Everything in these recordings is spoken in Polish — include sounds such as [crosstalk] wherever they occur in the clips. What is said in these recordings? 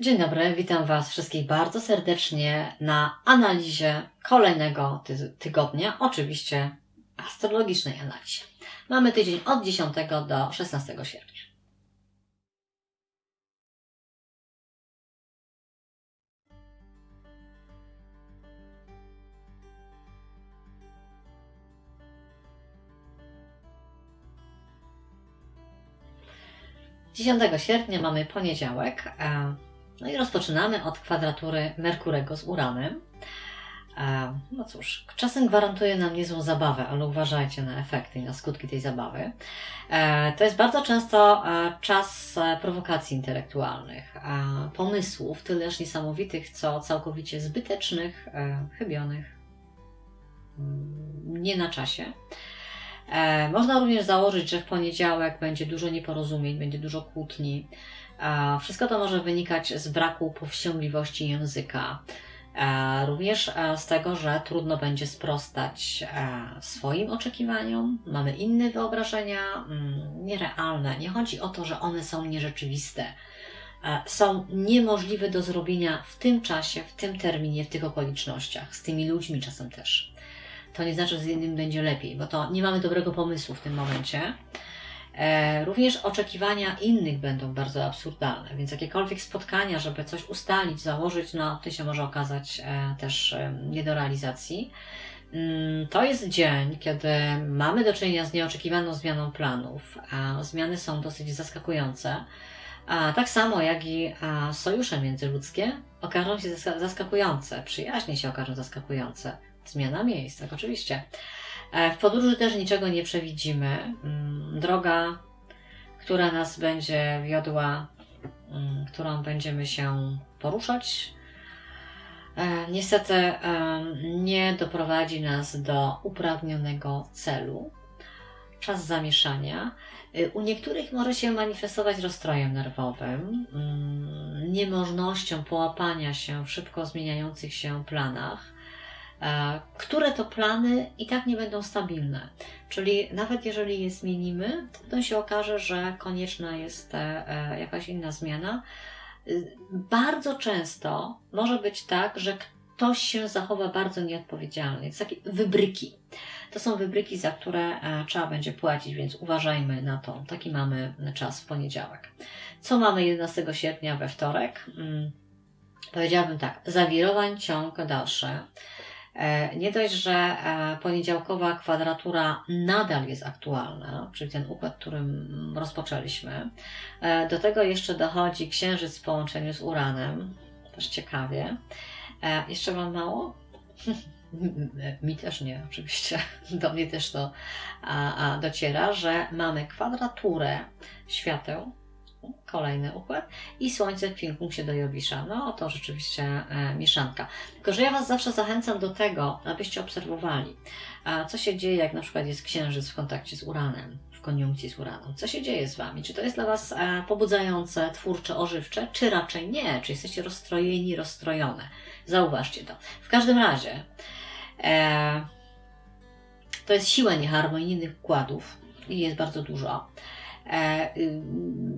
Dzień dobry, witam Was wszystkich bardzo serdecznie na analizie kolejnego ty tygodnia, oczywiście astrologicznej analizie. Mamy tydzień od 10 do 16 sierpnia. Dziesiątego sierpnia mamy poniedziałek. No i rozpoczynamy od kwadratury Merkurego z Uranem. No cóż, czasem gwarantuje nam niezłą zabawę, ale uważajcie na efekty i na skutki tej zabawy. E, To jest bardzo często e, czas e, prowokacji intelektualnych, pomysłów, tyleż niesamowitych, co całkowicie zbytecznych, chybionych, mm, nie na czasie. Można również założyć, że w poniedziałek będzie dużo nieporozumień, będzie dużo kłótni. Wszystko to może wynikać z braku powściągliwości języka. Również e, z tego, że trudno będzie sprostać e, swoim oczekiwaniom. Mamy inne wyobrażenia, mm, nierealne. Nie chodzi o to, że one są nierzeczywiste. E, Są niemożliwe do zrobienia w tym czasie, w tym terminie, w tych okolicznościach, z tymi ludźmi czasem też. To nie znaczy, że z innym będzie lepiej, bo to nie mamy dobrego pomysłu w tym momencie. E, Również oczekiwania innych będą bardzo absurdalne, więc jakiekolwiek spotkania, żeby coś ustalić, założyć, no to się może okazać e, też e, nie do realizacji. Mm, To jest dzień, kiedy mamy do czynienia z nieoczekiwaną zmianą planów, a zmiany są dosyć zaskakujące. A tak samo jak i sojusze międzyludzkie okażą się zaska- zaskakujące, przyjaźnie się okażą zaskakujące. Zmiana miejsc, tak oczywiście. E, W podróży też niczego nie przewidzimy. Mm, Droga, która nas będzie wiodła, mm, którą będziemy się poruszać, e, niestety e, nie doprowadzi nas do upragnionego celu. Czas zamieszania. Y, U niektórych może się manifestować rozstrojem nerwowym, mm, niemożnością połapania się w szybko zmieniających się planach e, które to plany i tak nie będą stabilne. Czyli nawet jeżeli je zmienimy, to się okaże, że konieczna jest e, e, jakaś inna zmiana. Bardzo często może być tak, że ktoś się zachowa bardzo nieodpowiedzialnie. Jest takie wybryki. To są wybryki, za które e, trzeba będzie płacić, więc uważajmy na to. Taki mamy czas w poniedziałek. Co mamy 11 sierpnia we wtorek? Mm, Powiedziałabym tak, zawirowań ciąg dalszy. E, Nie dość, że e, poniedziałkowa kwadratura nadal jest aktualna, czyli ten układ, którym rozpoczęliśmy. E, Do tego jeszcze dochodzi księżyc w połączeniu z Uranem. Też ciekawie. Jeszcze Wam mało? [laughs] Mi też nie, oczywiście. [laughs] Do mnie też to dociera, że mamy kwadraturę świateł, kolejny układ, i Słońce w kwinkpunkcie do Jowisza. No to rzeczywiście e, mieszanka. Tylko, że ja Was zawsze zachęcam do tego, abyście obserwowali, a co się dzieje, jak na przykład jest Księżyc w kontakcie z Uranem, w koniunkcji z Uranem. Co się dzieje z Wami? Czy to jest dla Was e, pobudzające, twórcze, ożywcze, czy raczej nie? Czy jesteście rozstrojeni, rozstrojone? Zauważcie to. W każdym razie, e, to jest siła nieharmonijnych układów i jest bardzo dużo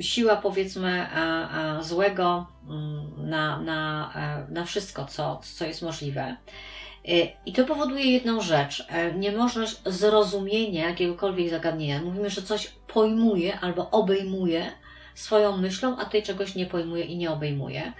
siła powiedzmy a, a, złego mm, na, na, e, na wszystko, co, co jest możliwe. E, I to powoduje jedną rzecz, e, niemożność zrozumienia jakiegokolwiek zagadnienia. Mówimy, że coś pojmuje albo obejmuje swoją myślą, a tutaj czegoś nie pojmuje i nie obejmuje.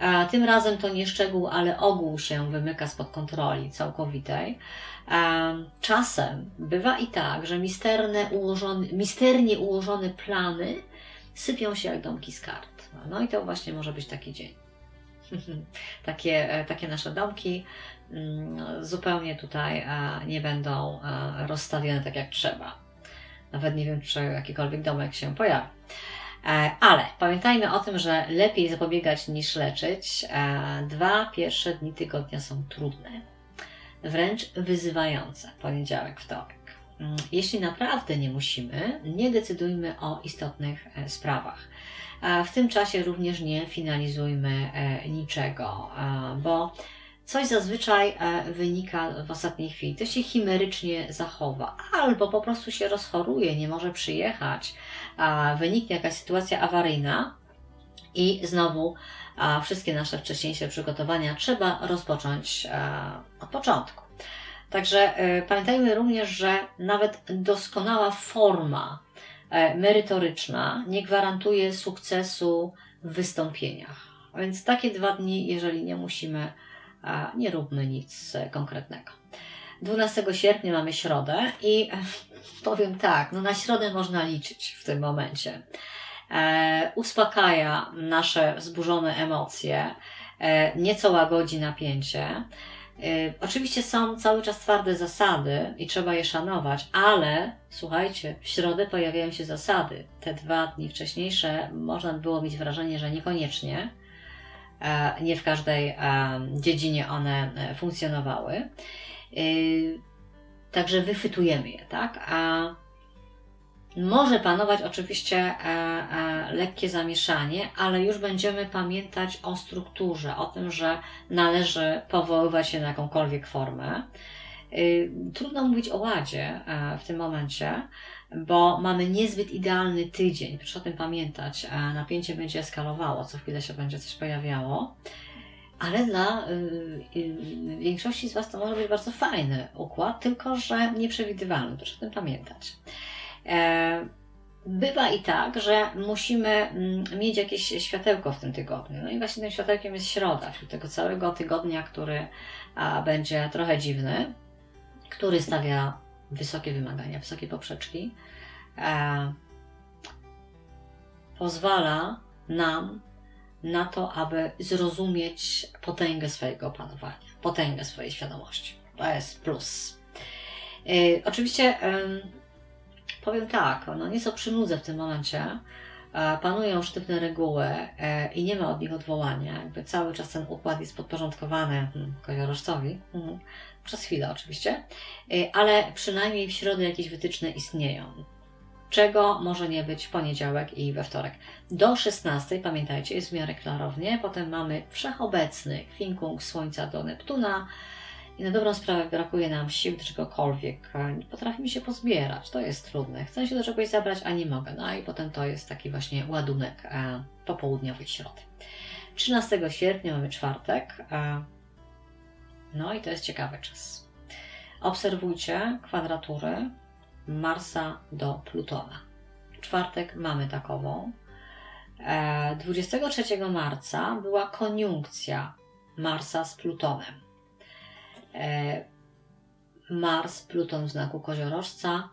A tym razem to nie szczegół, ale ogół się wymyka spod kontroli całkowitej. A czasem bywa i tak, że misterne ułożone, misternie ułożone plany sypią się jak domki z kart. No i to właśnie może być taki dzień. [laughs] takie, e, takie nasze domki mm, zupełnie tutaj e, nie będą e, rozstawione tak jak trzeba. Nawet nie wiem, czy jakikolwiek domek się pojawi. E, Ale pamiętajmy o tym, że lepiej zapobiegać niż leczyć. E, Dwa pierwsze dni tygodnia są trudne, wręcz wyzywające. Poniedziałek, wtorek. Mm, Jeśli naprawdę nie musimy, nie decydujmy o istotnych e, sprawach. W tym czasie również nie finalizujmy niczego, bo coś zazwyczaj e, wynika w ostatniej chwili. To się chimerycznie zachowa, albo po prostu się rozchoruje, nie może przyjechać, wyniknie jakaś sytuacja awaryjna, I znowu wszystkie nasze wcześniejsze przygotowania trzeba rozpocząć a, od początku. Także e, pamiętajmy również, że nawet doskonała forma e, merytoryczna nie gwarantuje sukcesu w wystąpieniach. Więc takie dwa dni, jeżeli nie musimy, a, nie róbmy nic konkretnego. 12 sierpnia mamy środę i e, powiem tak, no na środę można liczyć w tym momencie. E, uspokaja nasze wzburzone emocje, e, nieco łagodzi napięcie. E, oczywiście są cały czas twarde zasady i trzeba je szanować, ale słuchajcie, w środę pojawiają się zasady. Te dwa dni wcześniejsze można by było mieć wrażenie, że niekoniecznie, nie w każdej e, dziedzinie one e, funkcjonowały. Także wychwytujemy je, tak? A może panować oczywiście e, e, lekkie zamieszanie, ale już będziemy pamiętać o strukturze, o tym, że należy powoływać się na jakąkolwiek formę. Trudno mówić o ładzie e, w tym momencie, bo mamy niezbyt idealny tydzień. Proszę o tym pamiętać. Napięcie będzie eskalowało, co chwilę się będzie coś pojawiało. Ale dla y, y, większości z Was to może być bardzo fajny układ, tylko że nieprzewidywalny. Proszę o tym pamiętać. E, bywa i tak, że musimy mm, mieć jakieś światełko w tym tygodniu. No i właśnie tym światełkiem jest środa, czyli tego całego tygodnia, który a, będzie trochę dziwny, który stawia wysokie wymagania, wysokie poprzeczki. E, pozwala nam na to, aby zrozumieć potęgę swojego opanowania, potęgę swojej świadomości. To jest plus. Yy, oczywiście ym, powiem tak, no nieco przynudzę w tym momencie. Panują sztywne reguły e, i nie ma od nich odwołania. Jakby cały czas ten układ jest podporządkowany hmm, koziorożcowi. Mhm. Przez chwilę oczywiście. E, ale przynajmniej w środę jakieś wytyczne istnieją czego może nie być w poniedziałek i we wtorek. Do 16, pamiętajcie, jest w miarę klarownie. Potem mamy wszechobecny kwinkung Słońca do Neptuna. I na dobrą sprawę brakuje nam sił do czegokolwiek. Nie potrafimy się pozbierać. To jest trudne. Chcę się do czegoś zabrać, a nie mogę. No i potem to jest taki właśnie ładunek e, popołudniowej środy. 13 sierpnia mamy czwartek. E, no i to jest ciekawy czas. Obserwujcie kwadratury Marsa do Plutona. Czwartek mamy takową. E, 23 marca była koniunkcja Marsa z Plutonem. E, Mars, Pluton w znaku koziorożca,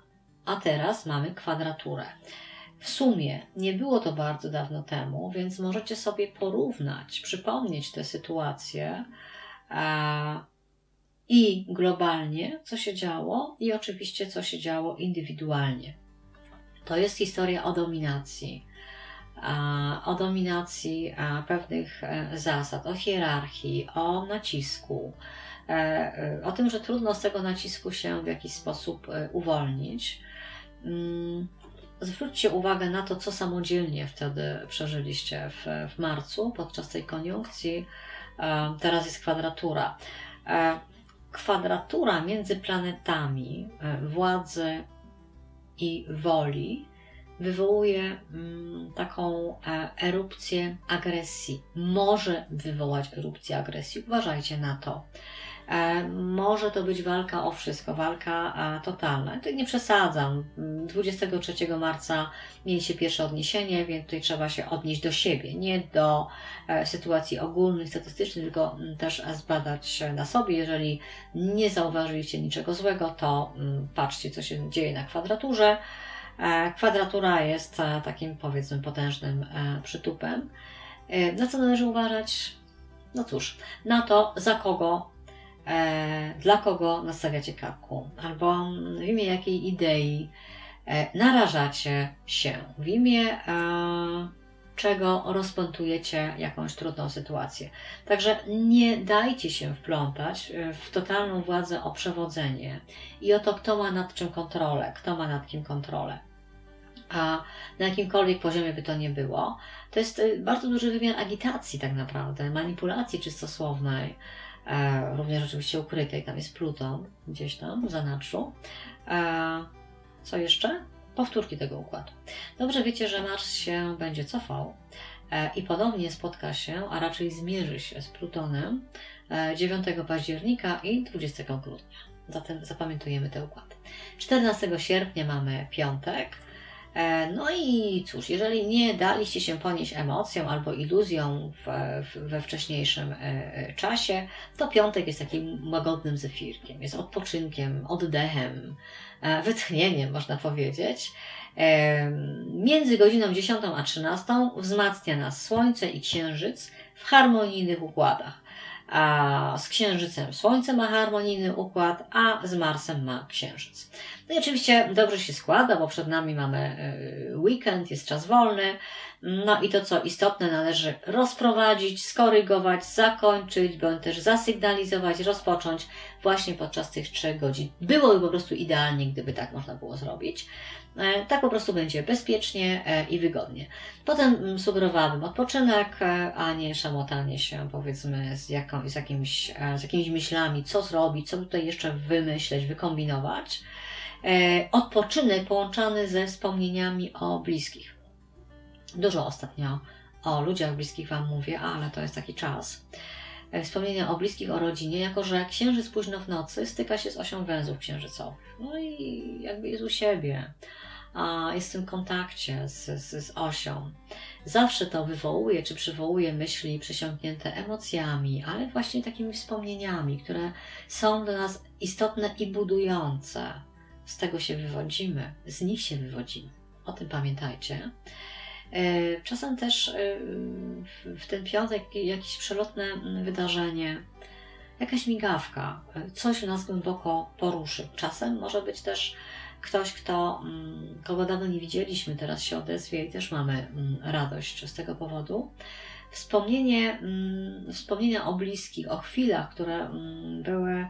a teraz mamy kwadraturę. W sumie nie było to bardzo dawno temu, więc możecie sobie porównać, przypomnieć tę sytuację e, i globalnie, co się działo, i oczywiście, co się działo indywidualnie. To jest historia o dominacji, o dominacji pewnych e, zasad, o hierarchii, o nacisku, o tym, że trudno z tego nacisku się w jakiś sposób uwolnić. Mm, zwróćcie uwagę na to, co samodzielnie wtedy przeżyliście w, w marcu podczas tej koniunkcji. Teraz jest kwadratura kwadratura między planetami e, władzy i woli wywołuje mm, taką e, erupcję agresji. Może wywołać erupcję agresji. Uważajcie na to. E, może to być walka o wszystko, walka totalna. Tutaj nie przesadzam. 23 marca mieliście pierwsze odniesienie, więc tutaj trzeba się odnieść do siebie, nie do e, sytuacji ogólnych, statystycznych, tylko mm, też zbadać na sobie. Jeżeli nie zauważyliście niczego złego, to mm, patrzcie, co się dzieje na kwadraturze. E, kwadratura jest takim, powiedzmy, potężnym przytupem. Na co należy uważać? No cóż, na to, za kogo dla kogo nastawiacie karku, albo w imię jakiej idei e, narażacie się, w imię e, czego rozpątujecie jakąś trudną sytuację. Także nie dajcie się wplątać e, w totalną władzę o przewodzenie i o to, kto ma nad czym kontrolę, kto ma nad kim kontrolę. A na jakimkolwiek poziomie by to nie było, to jest e, bardzo duży wymiar agitacji, tak naprawdę, manipulacji czystosłownej, e, również oczywiście ukrytej, tam jest Pluton gdzieś tam w zanadrzu. E, co jeszcze? Powtórki tego układu. Dobrze wiecie, że Mars się będzie cofał e, i ponownie spotka się, a raczej zmierzy się z Plutonem e, 9 października i 20 grudnia. Zatem zapamiętujemy te układy. 14 sierpnia mamy piątek. E, No i cóż, jeżeli nie daliście się ponieść emocjom albo iluzjom w, w, we wcześniejszym e, e, czasie, to piątek jest takim łagodnym zefirkiem, jest odpoczynkiem, oddechem, wytchnieniem, można powiedzieć. Między godziną 10 a 13 wzmacnia nas Słońce i Księżyc w harmonijnych układach. A z Księżycem Słońce ma harmonijny układ, a z Marsem ma Księżyc. No i oczywiście dobrze się składa, bo przed nami mamy y, weekend, jest czas wolny. No i to, co istotne, należy rozprowadzić, skorygować, zakończyć, bądź też zasygnalizować, rozpocząć właśnie podczas tych trzech godzin. Byłoby po prostu idealnie, gdyby tak można było zrobić. E, Tak po prostu będzie bezpiecznie e, i wygodnie. Potem mm, sugerowałabym odpoczynek, e, a nie szamotanie się powiedzmy z, jaką, z, jakimś, z jakimiś myślami, co zrobić, co tutaj jeszcze wymyśleć, wykombinować. Odpoczynek połączony ze wspomnieniami o bliskich. Dużo ostatnio o ludziach bliskich Wam mówię, ale to jest taki czas. E, Wspomnienia o bliskich, o rodzinie, jako że księżyc późno w nocy styka się z osią węzłów księżycowych. No i jakby jest u siebie, a jest w tym kontakcie z, z, z osią. Zawsze to wywołuje, czy przywołuje myśli przesiąknięte emocjami, ale właśnie takimi wspomnieniami, które są dla nas istotne i budujące. Z tego się wywodzimy, z nich się wywodzimy. O tym pamiętajcie. E, Czasem też e, w- ten piątek jakieś przelotne mm, wydarzenie, jakaś migawka, e, coś nas głęboko poruszy. Czasem może być też ktoś, kto, mm, kogo dawno nie widzieliśmy, teraz się odezwie i też mamy mm, radość z tego powodu. Wspomnienie, wspomnienia o bliskich, o chwilach, które były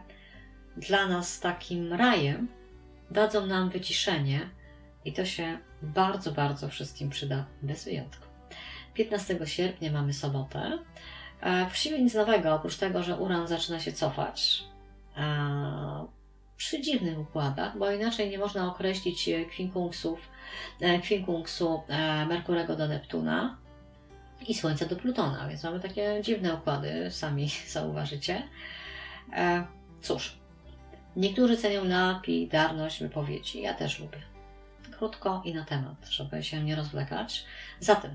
dla nas takim rajem, dadzą nam wyciszenie i to się bardzo, bardzo wszystkim przyda, bez wyjątku. 15 sierpnia mamy sobotę. E, Właściwie nic nowego, oprócz tego, że Uran zaczyna się cofać. E, Przy dziwnych układach, bo inaczej nie można określić kwinkunksów, e, kwinkungsu Merkurego do Neptuna i Słońca do Plutona, więc mamy takie dziwne układy, sami [laughs] zauważycie. Cóż, niektórzy cenią lapidarność wypowiedzi, ja też lubię krótko i na temat, żeby się nie rozwlekać. Zatem,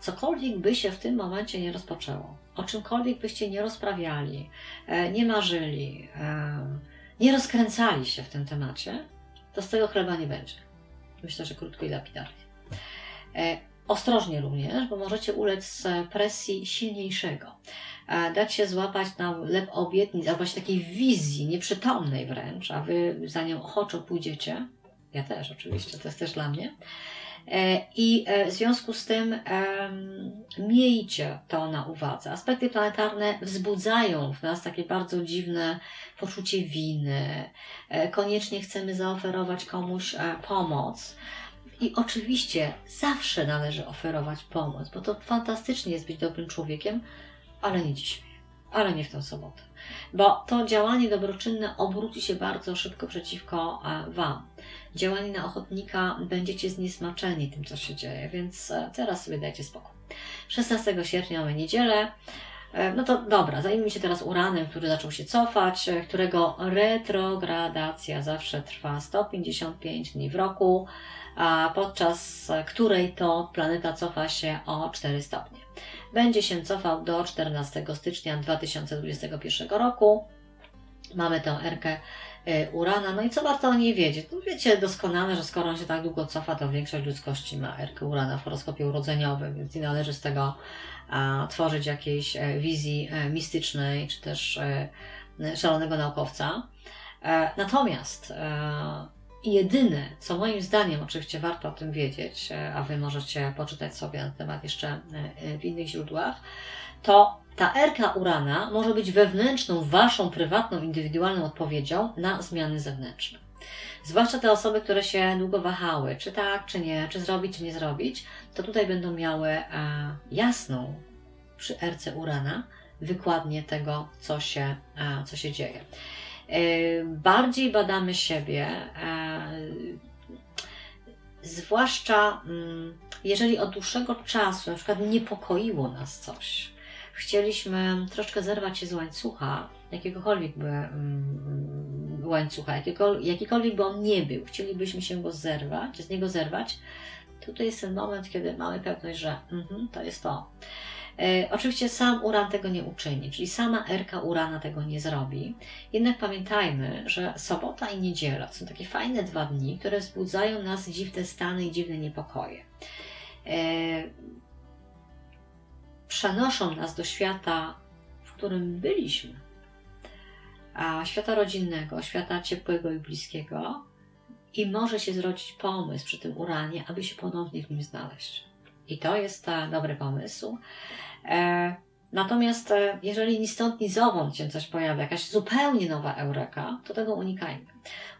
cokolwiek by się w tym momencie nie rozpoczęło, o czymkolwiek byście nie rozprawiali, e, nie marzyli, e, nie rozkręcali się w tym temacie, to z tego chleba nie będzie. Myślę, że krótko i lapidarnie. E, Ostrożnie również, bo możecie ulec presji silniejszego. Dać się złapać na lep obietnic, albo takiej wizji nieprzytomnej wręcz, a wy za nią ochoczo pójdziecie. Ja też, oczywiście, to jest też dla mnie. E, I e, w związku z tym miejcie to na uwadze. Aspekty planetarne wzbudzają w nas takie bardzo dziwne poczucie winy. E, Koniecznie chcemy zaoferować komuś pomoc. I oczywiście zawsze należy oferować pomoc, bo to fantastycznie jest być dobrym człowiekiem, ale nie dzisiaj, ale nie w tę sobotę. Bo to działanie dobroczynne obróci się bardzo szybko przeciwko e, Wam. Działanie na ochotnika będziecie zniesmaczeni tym, co się dzieje, więc e, teraz sobie dajcie spokój. 16 sierpnia mamy niedzielę. E, No to dobra, zajmijmy się teraz uranem, który zaczął się cofać, którego retrogradacja zawsze trwa 155 dni w roku, podczas której to planeta cofa się o 4 stopnie. Będzie się cofał do 14 stycznia 2021 roku. Mamy tę erkę e, Urana. No i co warto o niej wiedzieć? No wiecie doskonale, że skoro on się tak długo cofa, to większość ludzkości ma erkę Urana w horoskopie urodzeniowym, więc nie należy z tego tworzyć jakiejś e, wizji e, mistycznej, czy też e, szalonego naukowca. Natomiast jedyne, co moim zdaniem oczywiście warto o tym wiedzieć, e, a Wy możecie poczytać sobie na temat jeszcze e, e, w innych źródłach, to ta erka Urana może być wewnętrzną, Waszą prywatną, indywidualną odpowiedzią na zmiany zewnętrzne. Zwłaszcza te osoby, które się długo wahały, czy tak, czy nie, czy zrobić, czy nie zrobić, to tutaj będą miały jasną przy erce Urana wykładnię tego, co się, co się dzieje. E, bardziej badamy siebie, e, zwłaszcza mm, jeżeli od dłuższego czasu na przykład niepokoiło nas coś, chcieliśmy troszeczkę zerwać się z łańcucha, jakiegokolwiek by mm, łańcucha, jakikolwiek by on nie był, chcielibyśmy się go zerwać, z niego zerwać, to jest ten moment, kiedy mamy pewność, że mhm, to jest to. E, oczywiście sam Uran tego nie uczyni, czyli sama Erka Urana tego nie zrobi. Jednak pamiętajmy, że sobota i niedziela są takie fajne dwa dni, które wzbudzają nas dziwne stany i dziwne niepokoje. E, przenoszą nas do świata, w którym byliśmy, a świata rodzinnego, świata ciepłego i bliskiego, i może się zrodzić pomysł przy tym uranie, aby się ponownie w nim znaleźć. I to jest dobry pomysł. E, natomiast e, jeżeli ni stąd, ni zowąd się coś pojawia, jakaś zupełnie nowa eureka, to tego unikajmy.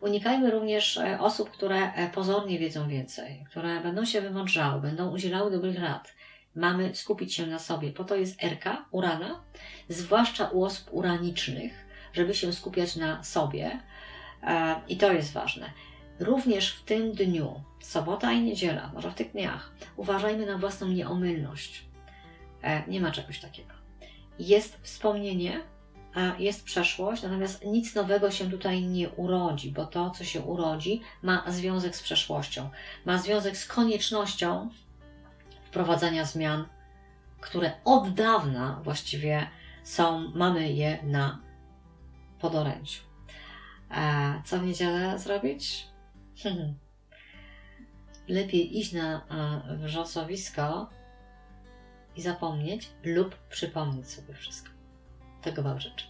Unikajmy również e, osób, które pozornie wiedzą więcej, które będą się wymądrzały, będą udzielały dobrych rad. Mamy skupić się na sobie. Po to jest Erka, Urana, zwłaszcza u osób uranicznych, żeby się skupiać na sobie. I to jest ważne. Również w tym dniu, sobota i niedziela, może w tych dniach, uważajmy na własną nieomylność. E, Nie ma czegoś takiego. Jest wspomnienie, jest przeszłość, natomiast nic nowego się tutaj nie urodzi, bo to, co się urodzi, ma związek z przeszłością, ma związek z koniecznością wprowadzania zmian, które od dawna właściwie są, mamy je na podoręciu. E, Co w niedzielę zrobić? Hmm. Lepiej iść na e, wrzosowisko i zapomnieć lub przypomnieć sobie wszystko. Tego Wam życzę.